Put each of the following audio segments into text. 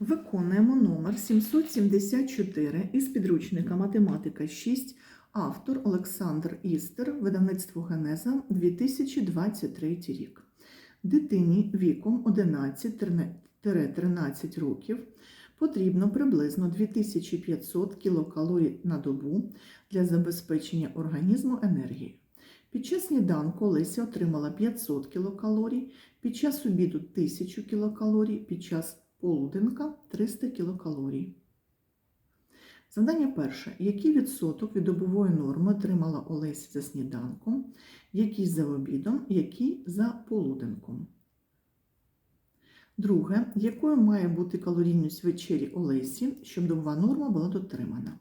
Виконуємо номер 774 із підручника Математика 6, автор Олександр Істер, видавництво Генеза 2023 рік. Дитині віком 11-13 років потрібно приблизно 2500 кілокалорій на добу для забезпечення організму енергією. Під час сніданку Леся отримала 500 кілокалорій, під час обіду 1000 кілокалорій, під час полуденка 300 кілокалорій. Завдання перше. Який відсоток від добової норми отримала Олеся за сніданком, який за обідом, який за полуденком? Друге. Якою має бути калорійність вечері Олесі, щоб добова норма була дотримана?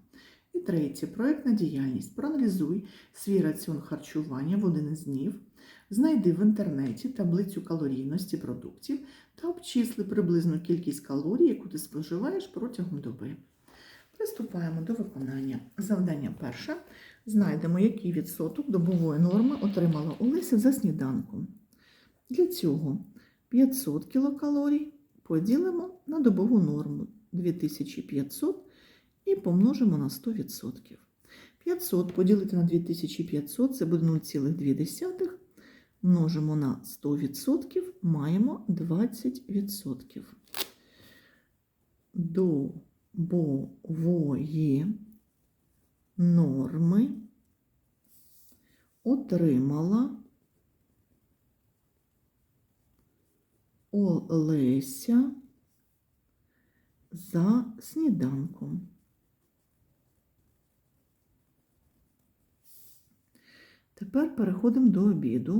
І третє. Проєктна діяльність. Проаналізуй свій раціон харчування в один із днів. Знайди в інтернеті таблицю калорійності продуктів та обчисли приблизну кількість калорій, яку ти споживаєш протягом доби. Приступаємо до виконання. Завдання перше. Знайдемо, який відсоток добової норми отримала Олеся за сніданком. Для цього 500 кілокалорій поділимо на добову норму 2500 і помножимо на 100%. 500 поділити на 2500 це буде 0,2. Множимо на 100%, маємо 20%. Добової норми отримала Олеся за сніданком. Тепер переходимо до обіду.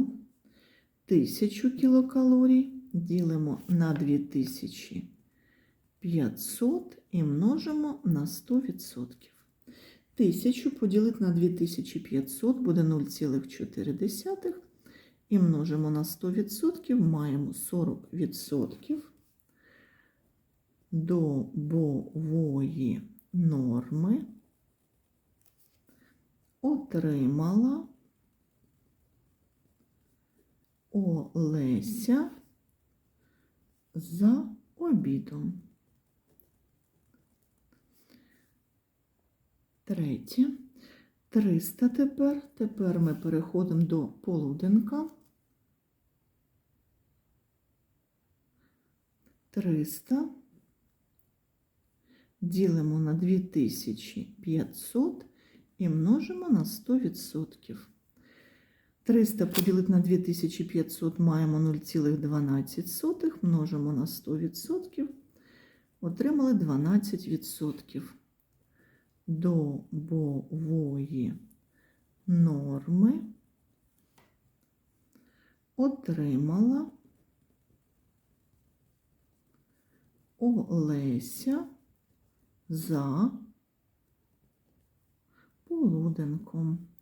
1000 кілокалорій ділимо на 2500 і множимо на 100%. 1000 поділити на 2500 буде 0,4 і множимо на 100%, маємо 40% добової норми отримала Олеся за обідом. Третє. 300 тепер. Тепер ми переходимо до полуденка. 300 ділимо на 2500 і множимо на 100%. 300 поділити на 2500 маємо 0,12, множимо на 100%, отримали 12% добової норми отримала Олеся за полуденком.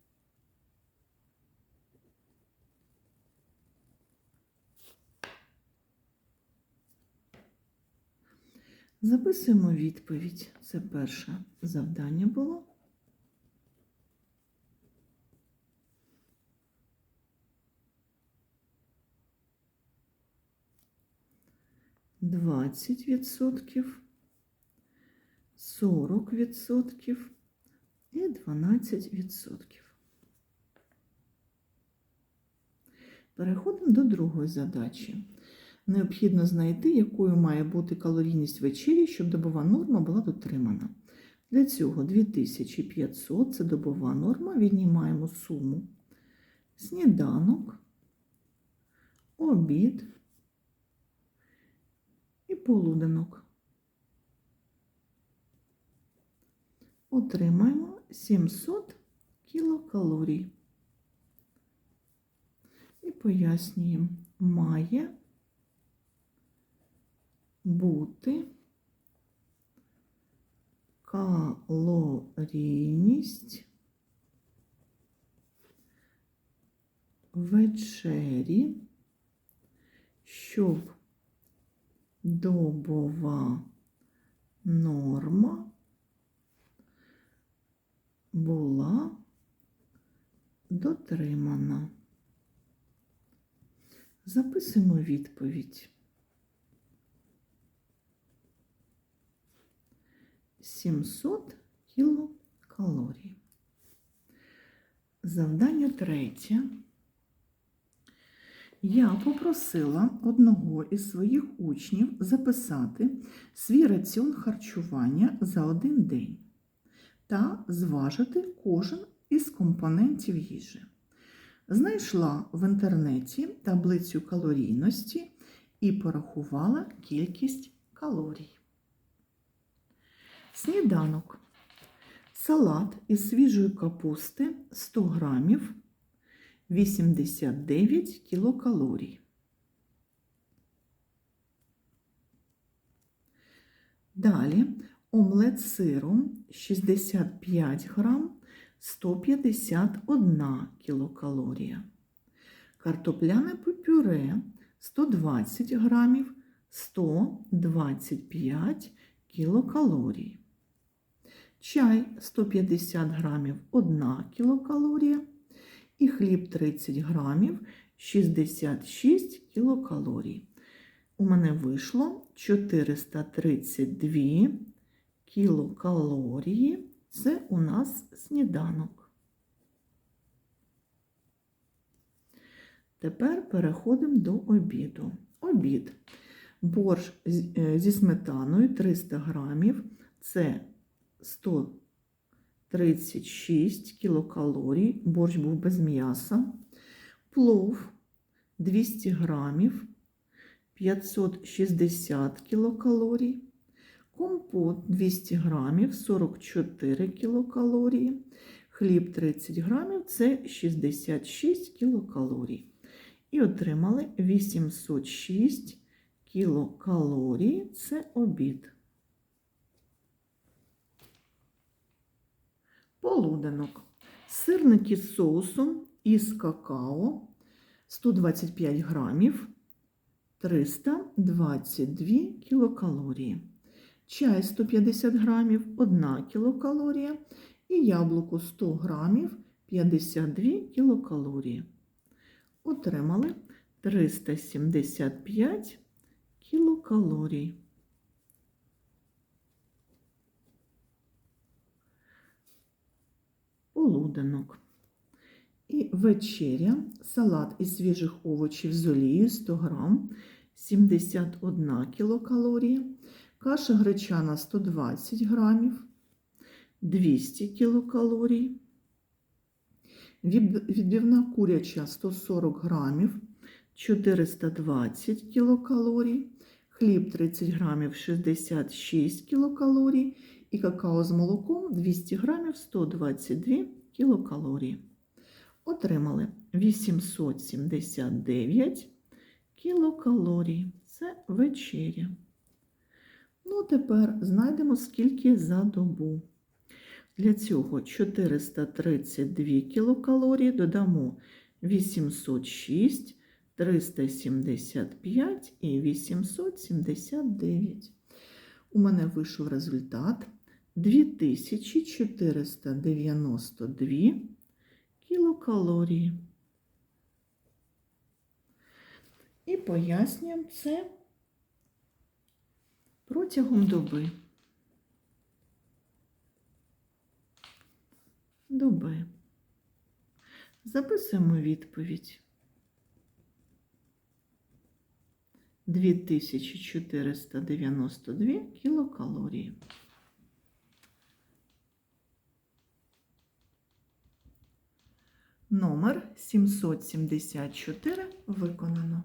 Записуємо відповідь. Це перше завдання було. Двадцять відсотків, сорок відсотків і дванадцять відсотків. Переходимо до другої задачі. Необхідно знайти, якою має бути калорійність вечері, щоб добова норма була дотримана. Для цього 2500 це добова норма, віднімаємо суму сніданок, обід і полуденок. Отримаємо 700 кілокалорій. І пояснюємо, має бути калорійність вечері, щоб добова норма була дотримана. Записуємо відповідь. 700 кілокалорій. Завдання третє. Я попросила одного із своїх учнів записати свій раціон харчування за один день та зважити кожен із компонентів їжі. Знайшла в інтернеті таблицю калорійності і порахувала кількість калорій. Сніданок. Салат із свіжої капусти 100 грамів 89 кілокалорій. Далі омлет з сиром 65 грам 151 кілокалорія. Картопляне пюре 120 грамів 125 кілокалорій. Чай 150 грамів 1 кілокалорія. І хліб 30 грамів 66 кілокалорій. У мене вийшло 432 кілокалорії. Це у нас сніданок. Тепер переходимо до обіду. Обід. Борщ зі сметаною 300 грамів. Це 136 кілокалорій. Борщ був без м'яса. Плов 200 грамів. 560 кілокалорій. Компот 200 грамів 44 кілокалорії. Хліб 30 грамів це 66 кілокалорій. І отримали 806 кілокалорій це обід. Полуденок. Сирники з соусом із какао 125 грамів 322 кілокалорії. Чай 150 грамів 1 кілокалорія і яблуко 100 грамів 52 кілокалорії. Отримали 375 кілокалорій. Полуденок. І вечеря, салат із свіжих овочів з олією 100 грам, 71 кілокалорія, каша гречана 120 грамів, 200 кілокалорій, відбивна куряча 140 грамів, 420 кілокалорій, хліб 30 грамів 66 кілокалорій і какао з молоком 200 грамів 122 кілокалорії. Отримали 879 кілокалорій. Це вечеря. Ну, тепер знайдемо, скільки за добу. Для цього 432 кілокалорії додамо 806, 375 і 879. У мене вийшов результат 2492 кілокалорії. І пояснюємо це протягом доби. Доби. Записуємо відповідь. 2492 кілокалорії. Номер 774 виконано.